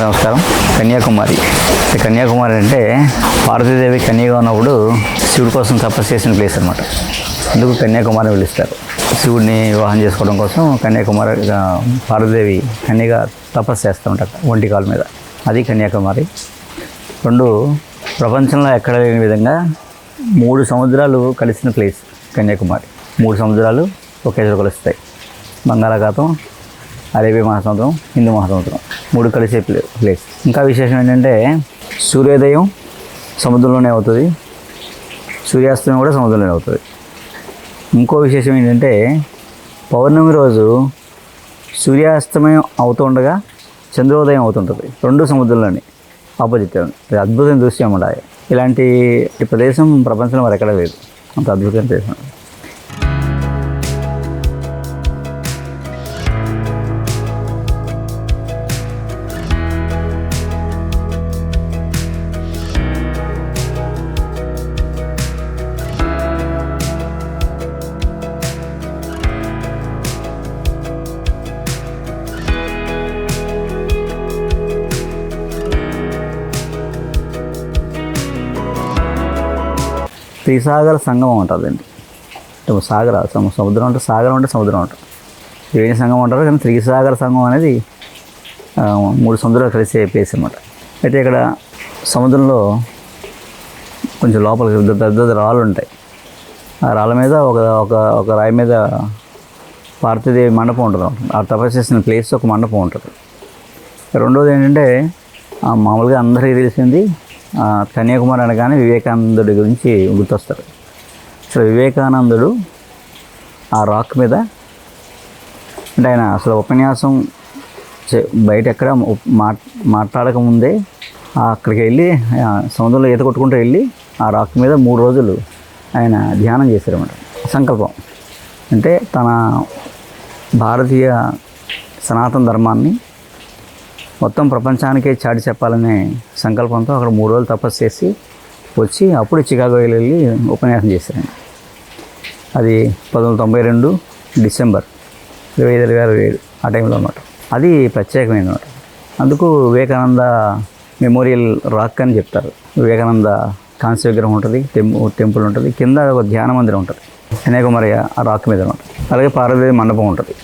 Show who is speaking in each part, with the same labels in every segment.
Speaker 1: నమస్కారం. కన్యాకుమారి. కన్యాకుమారి అంటే పార్వతీదేవి కన్యగా ఉన్నప్పుడు శివుడి కోసం తపస్సు చేసిన ప్లేస్ అనమాట అందుకు కన్యాకుమారి పిలుస్తారు. శివుడిని వివాహం చేసుకోవడం కోసం కన్యాకుమారి పార్వతీదేవి కన్యగా తపస్సు చేస్తూ ఉంటారు ఒంటి కాలు మీద. అది కన్యాకుమారి. రెండు ప్రపంచంలో ఎక్కడ లేని విధంగా మూడు సముద్రాలు కలిసిన ప్లేస్ కన్యాకుమారి. మూడు సముద్రాలు ఒకేసారి కలుస్తాయి. బంగాళాఖాతం అరేబియా మహాసముద్రం హిందూ మహాసముద్రం. మూడు కలిసే ప్లేస్. ఇంకా విశేషం ఏంటంటే సూర్యోదయం సముద్రంలోనే అవుతుంది. సూర్యాస్తమయం కూడా సముద్రంలోనే అవుతుంది. ఇంకో విశేషం ఏంటంటే పౌర్ణమి రోజు సూర్యాస్తమయం అవుతుండగా చంద్రోదయం అవుతుంటుంది. రెండు సముద్రంలోని ఆపోజిట్ అది అద్భుతమైన దృశ్యం ఉండాలి ఇలాంటి ప్రదేశం ప్రపంచంలో మరి ఎక్కడ లేదు. అంత అద్భుతమైన ప్రదేశం. త్రిసాగర సంగమం ఉంటుందండి అంటే సాగర సముద్రం అంటే సాగరం అంటే సముద్రం ఉంటుంది త్రివేణి సంగమం అంటారు? కానీ త్రిసాగర సంగమం అనేది మూడు సముద్రాలు కలిసే ప్లేస్ అనమాట అయితే ఇక్కడ సముద్రంలో కొంచెం లోపలికి పెద్ద పెద్ద రాళ్ళు ఉంటాయి. ఆ రాళ్ళ మీద ఒక ఒక ఒక రాయి మీద పార్వతీదేవి మండపం ఉంటుంది ఆ తపస్సు చేసిన ప్లేస్ ఒక మండపం ఉంటుంది. రెండోది ఏంటంటే మామూలుగా అందరికీ తెలిసింది కన్యాకుమారి అనగానే వివేకానందుడి గురించి గుర్తొస్తారు. అసలు వివేకానందుడు ఆ రాక్ మీద అంటే ఆయన అసలు ఉపన్యాసం చే- బయట ఎక్కడ ఉప్- మాట్లాడక ముందే అక్కడికి వెళ్ళి సముద్రంలో ఈత కొట్టుకుంటూ వెళ్ళి ఆ రాక్ మీద మూడు రోజులు ఆయన ధ్యానం చేశారన్నమాట. సంకల్పం. అంటే తన భారతీయ సనాతన ధర్మాన్ని మొత్తం ప్రపంచానికే చాటి చెప్పాలనే సంకల్పంతో అక్కడ మూడు రోజులు తపస్సు చేసి వచ్చి అప్పుడు చికాగో వెళ్ళి ఉపన్యాసం చేశారండి. అది పంతొమ్మిది తొంభై రెండు డిసెంబర్ ఇరవై ఐదు ఇరవై ఆరు ఏడు ఆ టైంలో అనమాట అది ప్రత్యేకమైన అనమాట అందుకు వివేకానంద మెమోరియల్ రాక్ అని చెప్తారు. వివేకానంద కాంస్య విగ్రహం ఉంటుంది టెంపు టెంపుల్ ఉంటుంది కింద ఒక ధ్యాన మందిరం ఉంటుంది కన్యాకుమారి ఆ రాక్ మీద అనమాట అలాగే పార్వదేవి మండపం ఉంటుంది.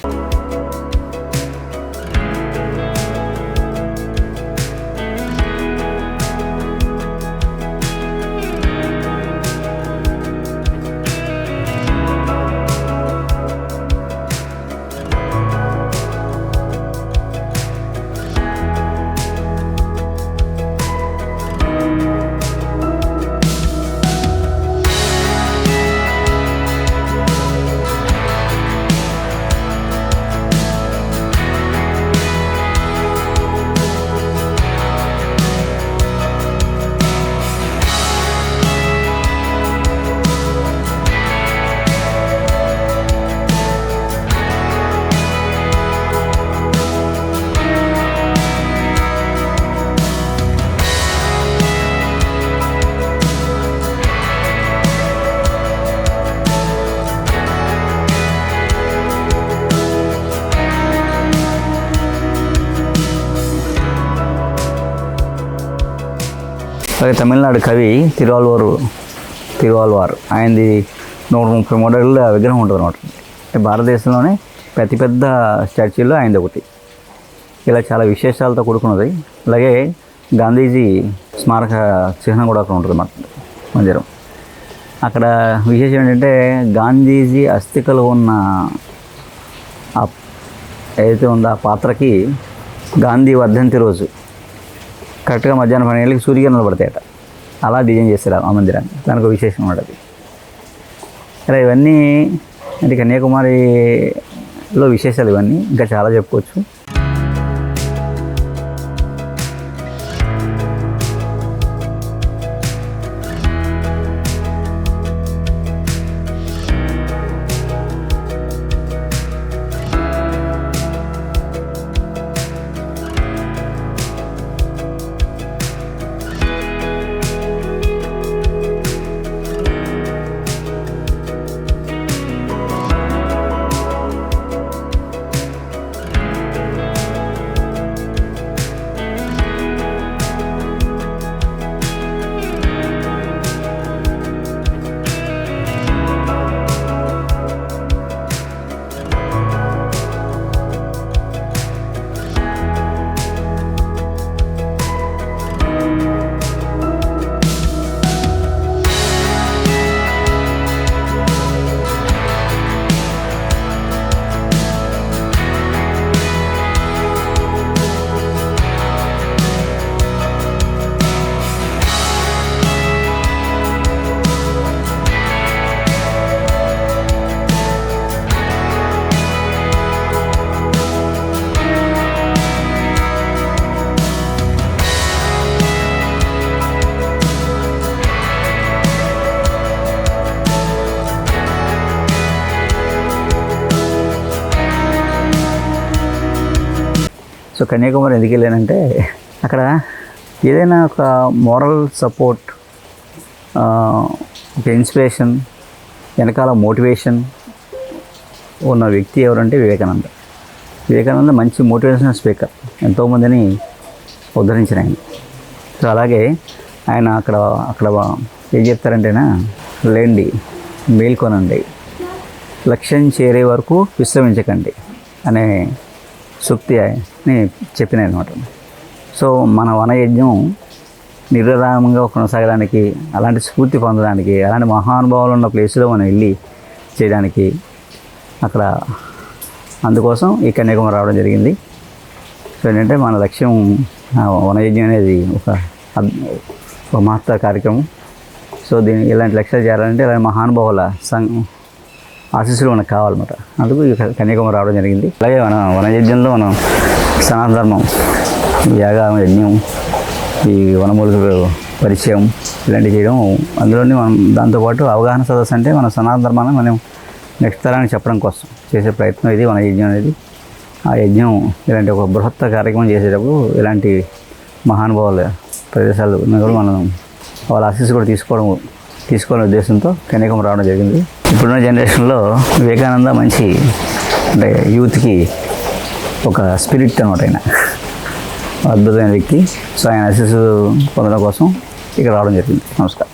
Speaker 1: అలాగే తమిళనాడు కవి తిరువాల్వారు తిరువాల్వార్. ఆయనది నూట ముప్పై మూడు అడుగుల విగ్రహం ఉంటుంది అనమాట అంటే భారతదేశంలోనే పెద్ద పెద్ద స్టాచ్యూలో ఆయనది ఒకటి. ఇలా చాలా విశేషాలతో కూడుకున్నది. అలాగే గాంధీజీ స్మారక చిహ్నం కూడా అక్కడ ఉంటుంది అన్నమాట మందిరం. అక్కడ విశేషం ఏంటంటే గాంధీజీ అస్థికలు ఉన్న ఏదైతే ఉందో ఆ పాత్రకి గాంధీ వర్ధంతి రోజు. కరెక్ట్గా మధ్యాహ్నం పన్నెండు గంటలకి సూర్యకిరణాలు పడతాయట. అలా డిజైన్ చేస్తారు ఆ మందిరాన్ని. దానికి ఒక విశేషం ఉంటుంది ఇలా ఇవన్నీ అంటే కన్యాకుమారిలో విశేషాలు ఇవన్నీ. ఇంకా చాలా చెప్పుకోవచ్చు. సో కన్యాకుమారి ఎందుకు వెళ్ళానంటే అక్కడ ఏదైనా ఒక మోరల్ సపోర్ట్ ఒక ఇన్స్పిరేషన్ వెనకాల మోటివేషన్ ఉన్న వ్యక్తి ఎవరంటే వివేకానంద. వివేకానంద మంచి మోటివేషనల్ స్పీకర్ ఎంతోమందిని ఉద్ధరించిన ఆయన. సో అలాగే ఆయన అక్కడ అక్కడ ఏం చెప్తారంటేనా లేండి మేల్కొనండి. లక్ష్యం చేరే వరకు విశ్రమించకండి అనే సూక్తి అని చెప్పిన అనమాట. సో మన వనయజ్ఞం నిర్విరామంగా కొనసాగడానికి అలాంటి స్ఫూర్తి పొందడానికి అలాంటి మహానుభావులు ఉన్న ప్లేస్లో మనం వెళ్ళి చేయడానికి అక్కడ అందుకోసం ఈ కన్యాకుమారి రావడం జరిగింది. సో ఏంటంటే మన లక్ష్యం వనయజ్ఞం అనేది ఒక అద్- ఒక మహత్తర కార్యక్రమం. సో దీని ఇలాంటి లక్ష్యాలు చేయాలంటే ఇలాంటి మహానుభావుల సంఘ ఆశీస్సులు మనకు కావాలన్నమాట. అందుకు కన్యాకుమారి రావడం జరిగింది. అలాగే మన వనయజ్ఞంలో మనం సనాతన ధర్మం యాగం యజ్ఞం ఈ వనమూలికలు పరిచయం ఇలాంటివి చేయడం అందులోనే మనం దాంతోపాటు అవగాహన సదస్సు అంటే మన సనాతన ధర్మాన్ని మనం నెక్స్ట్ తరానికి చెప్పడం కోసం చేసే ప్రయత్నం ఇది మన యజ్ఞం అనేది. ఆ యజ్ఞం ఇలాంటి ఒక బృహత్త కార్యక్రమం చేసేటప్పుడు ఇలాంటి మహానుభావుల ప్రదేశాలు మనం వాళ్ళ ఆశీస్సు కూడా తీసుకోవడం తీసుకోవాలనే ఉద్దేశంతో కన్యాకుమారి రావడం జరిగింది. ఇప్పుడున్న జనరేషన్లో వివేకానంద మంచి అంటే యూత్కి ఒక స్పిరిట్ అనమాట ఆయన. అద్భుతమైన వ్యక్తి. సో ఆయన ఆశీస్సు పొందడం కోసం ఇక్కడ రావడం జరిగింది. నమస్కారం.